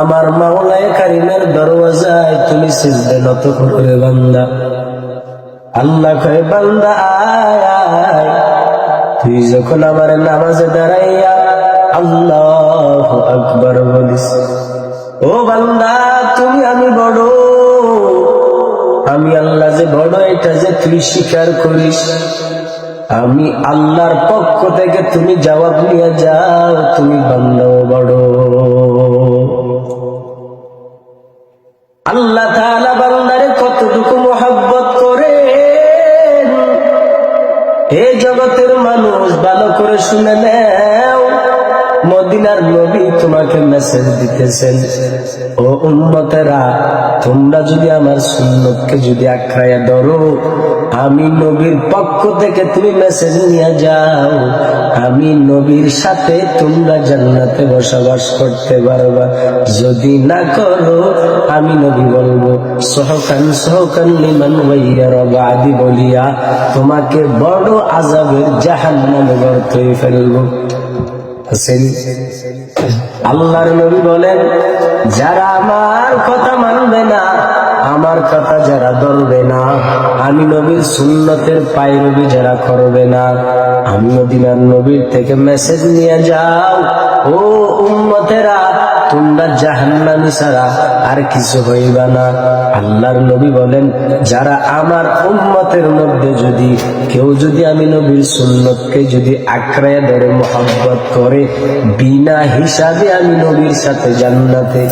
আমার মাওলায় কারিমের দরওয়াজায় তুমি সিজদে নত করে বান্দা। আল্লাহ কয়, বান্দা আয়। তুই যখন আমার নামাজে দাঁড়াইয়া আল্লাহ আকবর বলিস, ও বান্দা, তুমি আমি বড়। আমি আল্লাহ যে বড়, এটা যে তুই স্বীকার করিস। আমি আল্লাহর পক্ষ থেকে তুমি জবাব নিয়ে যাও, তুমি বান্দাও বড়। তাআলা বান্দারে কতটুকু মোহাব্বত করে এই জগতের মানুষ ভালো করে শুনে নেও মদিনার নবী তোমাকে মেসেজ দিতেছেন। ও উন্মতেরা তোমরা যদি আমার সুন্নতকে যদি আখ্রায়া ধরো, আমি নবীর পক্ষ থেকে তুমি মেসেজ নিয়ে যাও। আমি নবীর সাথে তোমরা জান্নাতে বসবাস করতে পারবা। যদি না করো, আমি নবী বলব, সহকান সহকান লিমান রবাদি বলিয়া তোমাকে বড় আজাবের জাহান্নামে গর্তই ফেলব। আল্লাহর নবী বলেন, যারা আমার কথা মানবে না, আমার কথা যারা ধরবে না, আমি নবীর সুন্নতের পায়রবি যারা করবে না, আমি মদিনার নবীর থেকে মেসেজ নিয়ে যাও, ও উম্মতেরা তোমরা জাহান্নামি ছাড়া আর কিছু হইবা না। আল্লাহর নবী বলেন, যারা আমার উম্মতের মধ্যে যদি, কেউ যদি আমি নবীর সুন্নতকে যদি আঁকড়ায় ধরে মোহাম্মত করে, বিনা হিসাবে আমি নবীর সাথে জান্নাতে